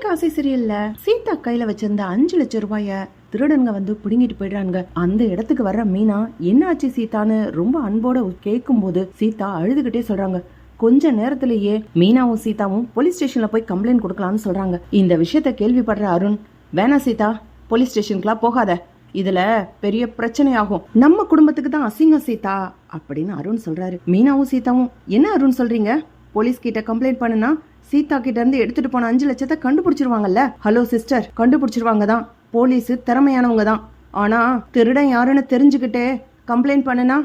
அன்னைக்கு ஆசை சரியில்ல சீதா கையில வச்சிருந்த அஞ்சு லட்சம் ரூபாய திருடனுங்க வந்து பிடுங்கிட்டு போயிடுறாங்க அந்த இடத்துக்கு வர்ற மீனா என்ன ஆச்சு சீதான்னு? ரொம்ப அன்போட கேட்கும் போது சீதா அழுதுகிட்டே சொல்றாங்க. கொஞ்ச நேரத்திலேயே மீனாவும் சீதாவும் போலீஸ் ஸ்டேஷன்ல போய் கம்ப்ளைண்ட் கொடுக்கலாம்னு சொல்றாங்க. இந்த விஷயத்த கேள்விப்படுற அருண் வேணா சீதா போலீஸ் ஸ்டேஷனுக்குலாம் போகாத. இதுல பெரிய பிரச்சனை ஆகும் நம்ம குடும்பத்துக்கு தான் அசிங்கம் சீதா அப்படின்னு அருண் சொல்றாரு. மீனாவும் சீதாவும் என்ன அருண் சொல்றீங்க? போலீஸ் கிட்ட கம்ப்ளைண்ட் பண்ணுனா சீதா கிட்ட இருந்து எடுத்துட்டு போன அஞ்சு லட்சத்தை கண்டுபிடிச்சிருவாங்கல்ல? ஹலோ சிஸ்டர் கண்டுபிடிச்சிருவாங்க தான் போலீஸ் திறமையானவங்க தான். ஆனா திருடன் யாருன்னு தெரிஞ்சுக்கிட்டே கம்ப்ளைண்ட் பண்ணுனா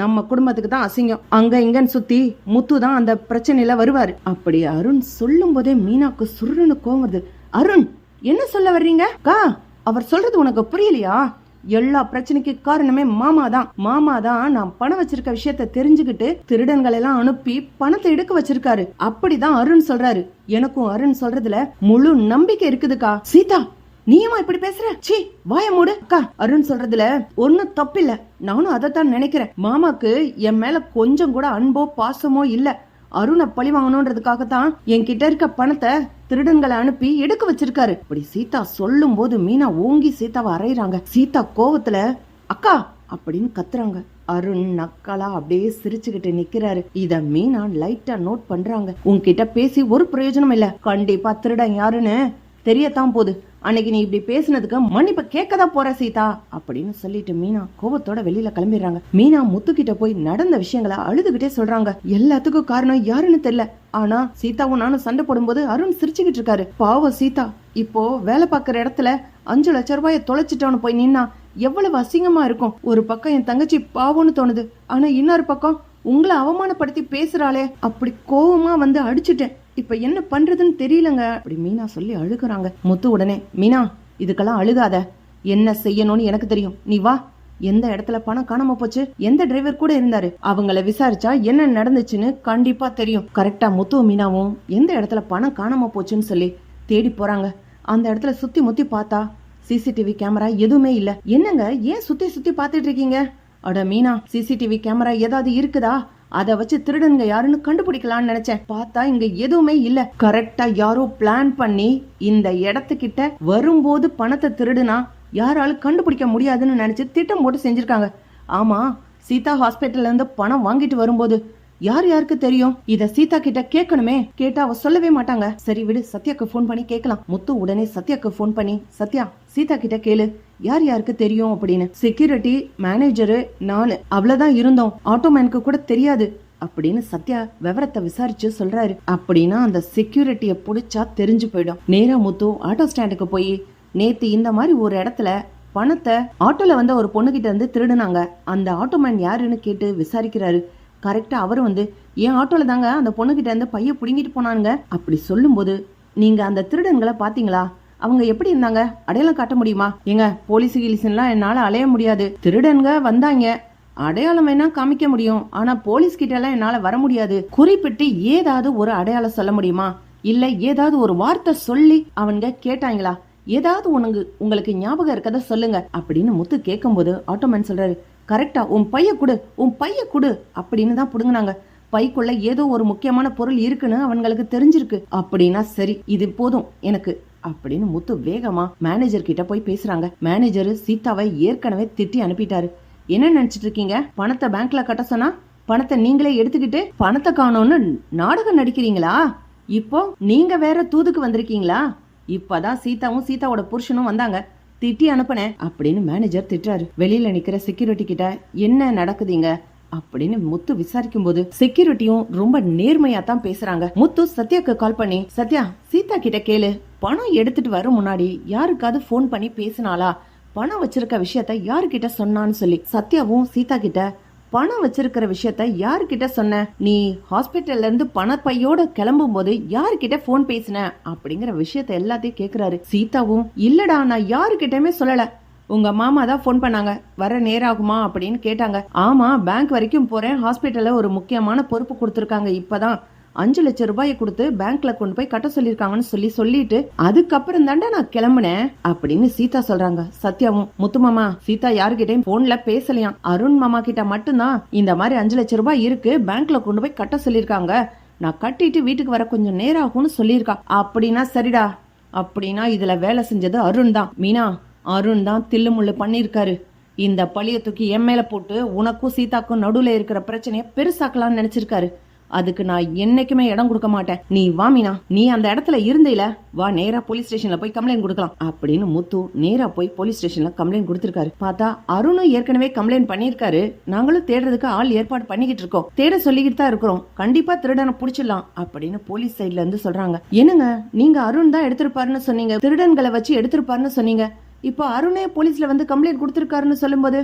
நம்ம குடும்பத்துக்கு தான் அசிங்கம். அங்க இங்கன்னு சுத்தி முத்து தான் அந்த பிரச்சனையில வருவாரு. அப்படி அருண் சொல்லும் போதே மீனாக்கு சுருன்னு கோவம் வருது. அருண் என்ன சொல்ல வர்றீங்க? கா அவர் சொல்றது உனக்கு புரியலையா? எல்லா பிரச்சனைக்கு காரணமே மாமா தான் மாமா தான் நான் பணம் வச்சிருக்க விஷயத்த தெரிஞ்சுக்கிட்டு திருடன்களை எல்லாம் அனுப்பி பணத்தை எடுக்க வச்சிருக்காரு. அப்படிதான் அருண் சொல்றாரு. எனக்கும் அருண் சொல்றதுல முழு நம்பிக்கை இருக்குதுக்கா. சீதா நீயுமா இப்படி பேசுற? சி வாய மூடு. அக்கா அருண் சொல்றதுல ஒன்னும் தப்பில்ல. நானும் அதைத்தான் நினைக்கிறேன். மாமாக்கு என் மேல கொஞ்சம் கூட அன்போ பாசமோ இல்ல. அருணை பழி வாங்கணுன்றதுக்காக தான் என்கிட்ட இருக்க பணத்தை திருடன்களை அனுப்பி எடுக்க வச்சிருக்காரு. இப்படி சீதா சொல்லும் போது மீனா ஓங்கி சீதாவை அரைறாங்க சீதா கோவத்துல அக்கா அப்படின்னு கத்துறாங்க. அருண் நக்கலா அப்படியே சிரிச்சுக்கிட்டு நிக்கிறாரு. இத மீனா லைட்டா நோட் பண்றாங்க. உன்கிட்ட பேசி ஒரு பிரயோஜனம் இல்ல. கண்டிப்பா திருடன் யாருன்னு தெரியத்தான் போகுது. அன்னைக்கு நீ இப்படி பேசுனதுக்கு மன்னிப்பு கேட்கதான் போற சீதா. அப்படின்னு சொல்லிட்டு மீனா கோபத்தோட வெளியில கிளம்பிடுறாங்க. மீனா முத்துக்கிட்ட போய் நடந்த விஷயங்களை அழுதுகிட்டே சொல்றாங்க. எல்லாத்துக்கும் காரணம் யாருன்னு தெரியல. ஆனா சீதாவும் நானும் சண்டை போடும்போது அருண் சிரிச்சுக்கிட்டு இருக்காரு. பாவம் சீதா இப்போ வேலை பார்க்குற இடத்துல அஞ்சு லட்ச ரூபாய தொலைச்சிட்டோன்னு போய் நின்னா எவ்வளவு அசிங்கமா இருக்கும். ஒரு பக்கம் என் தங்கச்சி பாவம்னு தோணுது. ஆனா இன்னொரு பக்கம் உங்களை அவமானப்படுத்தி பேசுறாளே. அப்படி கோவமா வந்து அடிச்சுட்டேன். இப்ப என்ன பண்றதுன்னு தெரியலங்க. அப்படி மீனா சொல்லி அழுகுறாங்க. முத்து உடனே மீனா இதுக்கெல்லாம் அழுகாத. என்ன செய்யணும்னு எனக்கு தெரியும். நீ வா. எந்த இடத்துல பணம் காணாம போச்சு? எந்த டிரைவர் கூட இருந்தாரு? அவங்கள விசாரிச்சா என்ன நடந்துச்சுன்னு கண்டிப்பா தெரியும். கரெக்டா முத்து மீனாவும் எந்த இடத்துல பணம் காணாம போச்சுன்னு சொல்லி தேடி போறாங்க. அந்த இடத்துல சுத்தி முத்தி பார்த்தா சிசிடிவி கேமரா எதுவுமே இல்ல. என்னங்க? ஏன் சுத்தி சுத்தி பாத்துட்டு இருக்கீங்க? அட மீனா சிசிடிவி கேமரா ஏதாவது இருக்குதா? அதை வச்சு திருடனுங்க யாருன்னு கண்டுபிடிக்கலாம்னு நினைச்சேன். பார்த்தா இங்க எதுவுமே இல்ல. கரெக்டா யாரோ பிளான் பண்ணி இந்த இடத்துக்கிட்ட வரும்போது பணத்தை திருடுனா யாராலும் கண்டுபிடிக்க முடியாதுன்னு நினைச்சு திட்டம் போட்டு செஞ்சிருக்காங்க. ஆமா சீதா ஹாஸ்பிட்டல்ல இருந்து பணம் வாங்கிட்டு வரும்போது யார் யாருக்கு தெரியும்? இத சீதா கிட்ட கேட்கணுமே. கேட்டா அவ சொல்லவே மாட்டாங்க. சரி விடு சத்யாக்கு ஃபோன் பண்ணி கேட்கலாம். முத்து உடனே சத்யாக்கு ஃபோன் பண்ணி சத்யா சீதா கிட்ட கேளு. யார் யாருக்கு தெரியும்? அப்படின்னு. செக்யூரிட்டி மேனேஜரு நானு. அவ்வளவுதான் இருந்தோம். ஆட்டோமேனுக்கு கூட தெரியாது. அப்படின்னு சத்யா விவரத்தை விசாரிச்சு சொல்றாரு. அப்படின்னா அந்த செக்யூரிட்டிய புடிச்சா தெரிஞ்சு போயிடும். நேரா முத்து ஆட்டோ ஸ்டாண்டுக்கு போய் நேத்து இந்த மாதிரி ஒரு இடத்துல பணத்தை ஆட்டோல வந்த ஒரு பொண்ணுகிட்ட இருந்து திருடுனாங்க. அந்த ஆட்டோமேன் யாருன்னு கேட்டு விசாரிக்கிறாரு. கரெக்டாக அவர் வந்து என் ஆட்டோவில் தாங்க அந்த பொண்ணுக்கிட்ட இருந்து பைய பிடுங்கிட்டு போனானுங்க. அப்படி சொல்லும்போது நீங்கள் அந்த திருடன்களை பார்த்தீங்களா அவங்க எப்படி இருந்தாங்க? அடையாளம் காட்ட முடியுமா? ஏங்க போலீஸ் கிலீஸ்லாம் என்னால் அலைய முடியாது. திருடன்க வந்தாங்க. அடையாளம் வேணா காமிக்க முடியும். ஆனா போலீஸ் கிட்ட எல்லாம் என்னால வர முடியாது. குறிப்பிட்டு ஏதாவது ஒரு அடையாளம் சொல்ல முடியுமா? இல்ல ஏதாவது ஒரு வார்த்தை சொல்லி அவங்க கேட்டாங்களா? ஏதாவது உனக்கு உங்களுக்கு ஞாபகம் இருக்கத சொல்லுங்க. அப்படின்னு முத்து கேட்கும்போது ஆட்டோமேன் சொல்றாரு கரெக்டா உன் பைய குடு உன் பைய குடு அப்படின்னு தான் புடுங்கினாங்க. பைக்குள்ள ஏதோ ஒரு முக்கியமான பொருள் இருக்குன்னு அவங்களுக்கு தெரிஞ்சிருக்கு. அப்படின்னா சரி இது போதும் எனக்கு அப்படின்னு முத்து வேகமா மேனேஜர் கிட்ட போய் பேசுறாங்க. மேனேஜர் சீதாவை ஏற்கனவே திட்டி அனுப்பிட்டாரு. என்ன நினைச்சிட்டு இருக்கீங்க? பணத்தை பேங்க்ல கட்ட சொன்னா பணத்தை நீங்களே எடுத்துக்கிட்டு பணத்தை காணோம்னு நாடகம் நடிக்கிறீங்களா? இப்போ நீங்க வேற தூதுக்கு வந்திருக்கீங்களா? இப்பதான் சீதாவும் சீதாவோட புருஷனும் வந்தாங்க. திட்டி அனுப்புனேன் அப்படின்னு மேனேஜர் திட்டுறாரு. வெளியில நிக்கிற செக்யூரிட்டி கிட்ட என்ன நடக்குதுங்க? அப்படின்னு முத்து விசாரிக்கும் போது செக்யூரிட்டியும் ரொம்ப நேர்மையா தான் பேசுறாங்க. முத்து சத்யாக்கு கால் பண்ணி சத்யா சீதா கிட்ட கேளு. பணம் எடுத்துட்டு வர முன்னாடி யாருக்காவது ஃபோன் பண்ணி பேசினாளா? பணம் வச்சிருக்க விஷயத்த யாருக்கிட்ட சொன்னான்னு சொல்லி. சத்யாவும் சீதா கிட்ட பணம் வச்சிருக்கிற விஷயத்த யாருக்கிட்ட சொன்ன? நீ ஹாஸ்பிட்டல்ல இருந்து பணப்பையோட கிளம்பும் போது யாருக்கிட்ட போன் பேசின? அப்படிங்கிற விஷயத்த எல்லாத்தையும் கேக்குறாரு. சீதாவும் இல்லடா நான் யாருக்கிட்டயுமே சொல்லல. உங்க மாமா தான் ஃபோன் பண்ணாங்க. வர நேரம் ஆகுமா அப்படின்னு கேட்டாங்க. ஆமா பேங்க் வரைக்கும் போறேன். ஹாஸ்பிட்டல்ல ஒரு முக்கியமான பொறுப்பு கொடுத்துருக்காங்க இப்பதான். அஞ்சு லட்சம் ரூபாயை கொடுத்து பேங்க்ல கொண்டு போய் கட்ட சொல்லியிருக்காங்கன்னு சொல்லி சொல்லிட்டு அதுக்கப்புறம் தாண்டா நான் கிளம்புனேன் அப்படின்னு சீதா சொல்றாங்க. சத்யாவும் முத்துமாமா சீதா யாருகிட்டயும் போன்ல பேசலையாம். அருண் மாமா கிட்ட மட்டும்தான் இந்த மாதிரி அஞ்சு லட்சம் ரூபாய் இருக்கு பேங்க்ல கொண்டு போய் கட்ட சொல்லியிருக்காங்க. நான் கட்டிட்டு வீட்டுக்கு வர கொஞ்சம் நேரம் ஆகும்னு சொல்லியிருக்கா. அப்படின்னா சரிடா. அப்படின்னா இதுல வேலை செஞ்சது அருண் தான். மீனா அருண் தான் தில்லுமுள்ளு பண்ணியிருக்காரு. இந்த பழிய தூக்கி என் மேல போட்டு உனக்கும் சீதாக்கும் நடுவுல இருக்கிற பிரச்சனையை பெருசாக்கலாம்னு நினைச்சிருக்காரு. அதுக்கு நான் என்னைக்குமே இடம் கொடுக்க மாட்டேன். நீ வா மீனா. நீ அந்த இடத்துல இருந்தீல. வா நேரா போலீஸ் ஸ்டேஷன்ல போய் கம்ப்ளைண்ட் கொடுக்கலாம். அப்படின்னு முத்து நேரா போய் போலீஸ் ஸ்டேஷன்ல கம்ப்ளைண்ட் கொடுத்திருக்காரு. பார்த்தா அருணும் ஏற்கனவே கம்ப்ளைண்ட் பண்ணியிருக்காரு. நாங்களும் தேடுறதுக்கு ஆள் ஏற்பாடு பண்ணிக்கிட்டு இருக்கோம். தேட சொல்லிக்கிட்டு தான் இருக்கிறோம். கண்டிப்பா திருடனை புடிச்சிடலாம் அப்படின்னு போலீஸ் சைட்ல இருந்து சொல்றாங்க. என்னங்க? நீங்க அருண் தான் எடுத்திருப்பாருன்னு சொன்னீங்க. திருடன்களை வச்சு எடுத்திருப்பாருன்னு சொன்னீங்க. இப்போ அருணே போலீஸ்ல வந்து கம்ப்ளைண்ட் கொடுத்திருக்காருன்னு சொல்லும்போது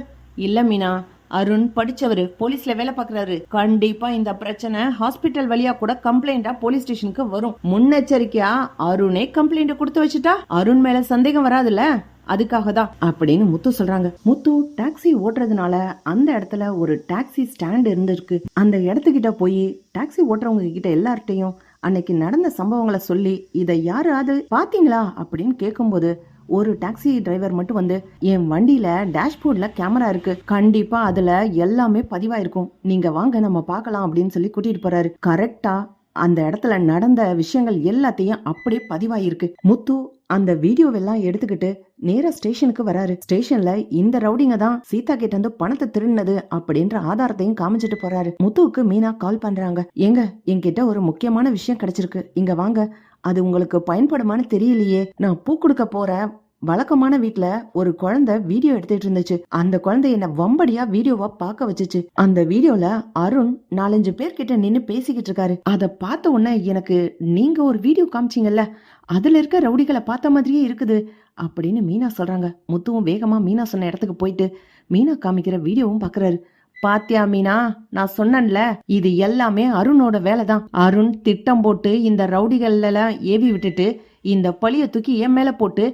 இல்ல மீனா. அருண் படிச்சவரு போலீஸ்ல வேலை பார்க்கறாரு. கண்டிப்பா இந்த பிரச்சனை ஹாஸ்பிட்டல் வழியா கூட கம்ப்ளைண்டா போலீஸ் ஸ்டேஷனுக்கு வரும். முன்னெச்சரிக்கையா அருணே கம்ப்ளைண்ட் கொடுத்து வச்சுட்டா? அருண் மேல சந்தேகம் வராதுல்ல? அதுக்காக தான் அப்படின்னு முத்து சொல்றாங்க. முத்து டாக்ஸி ஓட்டுறதுனால அந்த இடத்துல ஒரு டாக்ஸி ஸ்டாண்ட் இருந்திருக்கு. அந்த இடத்துக்கிட்ட போய் டாக்ஸி ஓட்டுறவங்க கிட்ட எல்லார்ட்டையும் அன்னைக்கு நடந்த சம்பவங்களை சொல்லி இதை யாராவது பாத்தீங்களா அப்படின்னு கேட்கும்போது ஒரு டாக்ஸி டிரைவர் மட்டும் வந்து என் வண்டியில டேஷ்போர்ட்ல கேமரா இருக்கு. கண்டிப்பா அதுல எல்லாமே பதிவாயிருக்கும். நீங்க வாங்க நம்ம பார்க்கலாம் அப்படின்னு சொல்லி கூட்டிட்டு போறாரு. கரெக்டா அந்த இடத்துல நடந்த விஷயங்கள் எல்லாத்தையும் அப்படியே பதிவாயிருக்கு. முத்து அந்த வீடியோவெல்லாம் எடுத்துக்கிட்டு நேரா ஸ்டேஷனுக்கு வராரு. ஸ்டேஷன்ல இந்த ரவுடிங்க தான் சீதா கிட்ட இருந்து பணத்தை திருடினது அப்படின்ற ஆதாரத்தையும் காமிச்சிட்டு போறாரு. முத்துவுக்கு மீனா கால் பண்றாங்க. ஏங்க என்கிட்ட ஒரு முக்கியமான விஷயம் கிடைச்சிருக்கு. இங்க வாங்க. அது உங்களுக்கு பயன்படுமான்னு தெரியலையே. நான் பூ கொடுக்க போற வழக்கமான வீட்ல ஒரு குழந்தை வீடியோ எடுத்துட்டு இருந்துச்சு. அந்த குழந்தை என்ன வம்படியா வீடியோவா பார்க்க வச்சுச்சு. அந்த வீடியோல அருண் நாலஞ்சு பேர்கிட்ட நின்னு பேசிக்கிட்டு இருக்காரு. அத பார்த்த உடனே எனக்கு நீங்க ஒரு வீடியோ காமிச்சிங்கல்ல? அதுல இருக்க ரவுடிகளை பார்த்த மாதிரியே இருக்குது. அப்படின்னு மீனா சொல்றாங்க. முத்துவும் வேகமா மீனா சொன்ன இடத்துக்கு போயிட்டு மீனா காமிக்கிற வீடியோவும் பாக்குறாரு. பாத்தியா மீனா நான் சொன்னேன்ல இது எல்லாமே அருணோட வேலை தான் அருண் திட்டம் போட்டு இந்த ரவுடிகள் எல்லாம் ஏவி விட்டுட்டு இந்த பழிய தூக்கி என் மேல போட்டு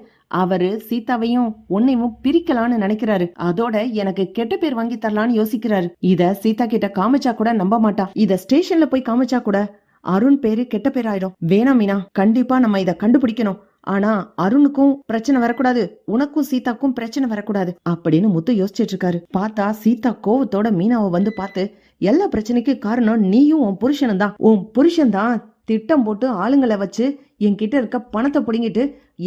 அவரு சீதாவையும் உன்னையும் பிரிக்கலாம்னு நினைக்கிறாரு. அதோட எனக்கு கெட்ட பேர் வாங்கி தரலான்னு யோசிக்கிறாரு. இத சீதா கிட்ட காமிச்சா கூட நம்ப மாட்டா. இத ஸ்டேஷன்ல போய் காமிச்சா கூட அருண் பேரு கெட்ட பேர் ஆயிடும் வேணாம் மீனா கண்டிப்பா நம்ம இத கண்டுபிடிக்கணும். ஆனா அருணுக்கும் பிரச்சனை வரக்கூடாது உனக்கும் சீதாக்கும் பிரச்சனை வரக்கூடாது அப்படின்னு முத்து யோசிச்சிட்டு இருக்காரு பார்த்தா சீதா கோவத்தோட மீனாவை வந்து பார்த்து எல்லா பிரச்சனைக்கும் காரணம் நீயும் உன் புருஷனும் தான். உன் புருஷன் தான் திட்டம் போட்டு ஆளுங்களை வச்சு என்கிட்ட இருக்க பணத்தை பிடுங்கிட்டு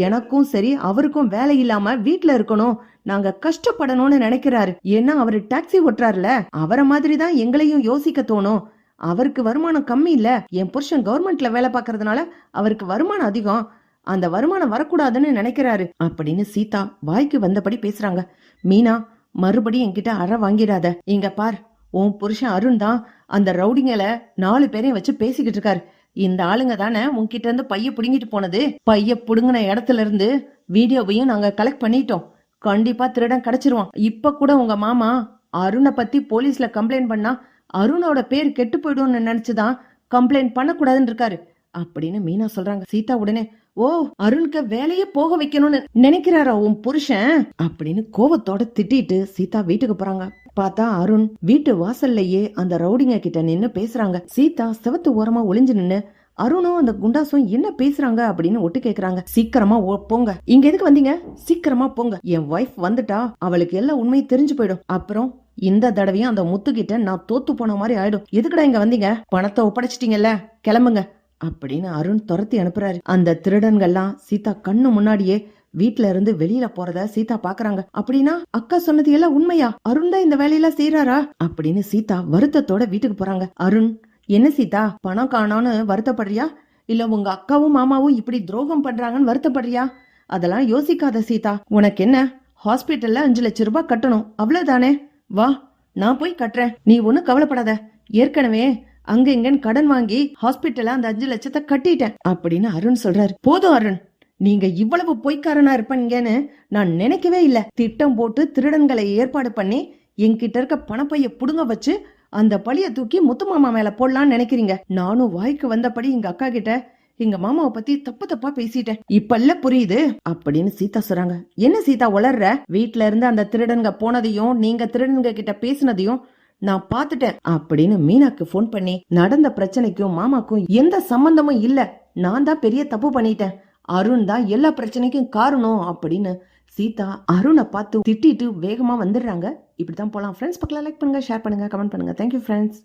எனக்கும் சரி அவருக்கும் வேலை இல்லாம வீட்டுல இருக்கணும் நாங்க கஷ்டப்படணும்னு நினைக்கிறாரு. ஏன்னா அவரு டாக்ஸி ஓட்டுறாருல அவரை மாதிரி தான் எங்களையும் யோசிக்க தோணும். அவருக்கு வருமானம் கம்மி இல்ல. என் புருஷன் கவர்மெண்ட்ல வேலை பார்க்கறதுனால அவருக்கு வருமானம் அதிகம். அந்த வருமானம் வரக்கூடாதுன்னு நினைக்கிறாரு அப்படின்னு சீதா வாய்க்கு வந்தபடி பேசுறாங்க. மீனா மறுபடியும் என்கிட்ட அற வாங்கிடாத. இங்க பார் உன் புருஷன் அருண் தான் அந்த ரவுடிங்களை நாலு பேரையும் வச்சு பேசிக்கிட்டு இருக்காரு. இந்த ஆளுங்க தானே உன்கிட்ட இருந்து பைய புடுங்கிட்டு போனது? பைய புடுங்கின இடத்துல இருந்து வீடியோவையும் நாங்க கலெக்ட் பண்ணிட்டோம். கண்டிப்பா திருடன் கிடைச்சிருவான். இப்ப கூட உங்க மாமா அருணை பத்தி போலீஸ்ல கம்ப்ளைண்ட் பண்ணா அருணோட பேர் கெட்டு போயிடும்னு நினைச்சுதான் கம்ப்ளைண்ட் பண்ணக்கூடாதுன்னு இருக்காரு. அப்படின்னு மீனா சொல்றாங்க. சீதா உடனே ஓ அருணுக்கு வேலையே போக வைக்கணும்னு நினைக்கிறாரா உன் புருஷன்? அப்படின்னு கோவத்தோட திட்டிட்டு சீதா வீட்டுக்கு போறாங்க. பார்த்தா அருண் வீட்டு வாசல்லையே அந்த ரவுடிங்க கிட்ட நின்னு பேசுறாங்க. சீதா செவத்து ஓரமா ஒளிஞ்சு நின்னு அருணும் அந்த குண்டாசும் என்ன பேசுறாங்க? அப்படின்னு ஒட்டு கேக்குறாங்க. சீக்கிரமா ஓ- போங்க. இங்க எதுக்கு வந்தீங்க? சீக்கிரமா போங்க. என் ஒய்ஃப் வந்துட்டா. அவளுக்கு எல்லா உண்மையும் தெரிஞ்சு போயிடும். அப்புறம் இந்த தடவையும் அந்த முத்துக்கிட்ட நான் தோத்து போன மாதிரி ஆயிடும். எதுக்குடா இங்க வந்தீங்க? பணத்தை ஒப்படைச்சிட்டீங்கல்ல. கிளம்புங்க. அப்படின்னு அருண் துரத்தி அனுப்புறாரு. அந்த திருடன்கள்லாம் சீதா கண்ணு முன்னாடியே வீட்ல இருந்து வெளியில போறத சீதா பாக்குறாங்க. அப்படின்னா அக்கா சொன்னது எல்லாம் உண்மையா? அருண் தான் இந்த வேலையெல்லாம் செய்யறாரா அப்படின்னு சீதா வருத்தத்தோட வீட்டுக்கு போறாங்க. அருண் என்ன சீதா பணம் காணோன்னு வருத்தப்படுறியா? இல்ல உங்க அக்காவும் மாமாவும் இப்படி துரோகம் பண்றாங்கன்னு வருத்தப்படுறியா? அதெல்லாம் யோசிக்காத சீதா. உனக்கு என்ன? ஹாஸ்பிட்டல்ல அஞ்சு லட்சம் ரூபாய் கட்டணும். அவ்வளவுதானே? வா நான் போய் கட்டுறேன். நீ ஒன்னும் கவலைப்படாத. ஏற்கனவே அங்க இங்கன்னு கடன் வாங்கி ஹாஸ்பிட்டல்ல அந்த அஞ்சு லட்சத்தை கட்டிட்டேன். அப்படின்னு அருண் சொல்றாரு. போதும் அருண். நீங்க இவ்வளவு பொய்க்காரனா இருப்பீங்கன்னு நான் நினைக்கவே இல்ல. திட்டம் போட்டு திருடன்களை ஏற்பாடு பண்ணி என்கிட்ட இருக்க பணப்பைய புடுங்க வச்சு அந்த பழிய தூக்கி முத்து மாமா மேல போடலாம்னு நினைக்கிறீங்க. நானும் வாய்க்கு வந்தபடி எங்க அக்கா கிட்ட எங்க மாமாவை பத்தி தப்பு தப்பா பேசிட்டேன். இப்பல்ல புரியுது அப்படின்னு சீதா சொல்றாங்க. என்ன சீதா உளர்ற? வீட்ல இருந்து அந்த திருடன்க போனதையும் நீங்க திருடன்க கிட்ட பேசினதையும் நான் பார்த்துட்டேன் அப்படின்னு மீனாக்கு ஃபோன் பண்ணி நடந்த பிரச்சனைக்கும் மாமாக்கும் எந்த சம்பந்தமும் இல்ல. நான் தான் பெரிய தப்பு பண்ணிட்டேன். அருண் தான் எல்லா பிரச்சனைக்கும் காரணம் அப்படின்னு சீதா அருணை பார்த்து திட்டிட்டு வேகமா வந்துடுறாங்க. இப்படிதான் போலாம். ஃப்ரெண்ட்ஸ் பக்கம் லைக் பண்ணுங்க ஷேர் பண்ணுங்க கமெண்ட் பண்ணுங்க. Thank you friends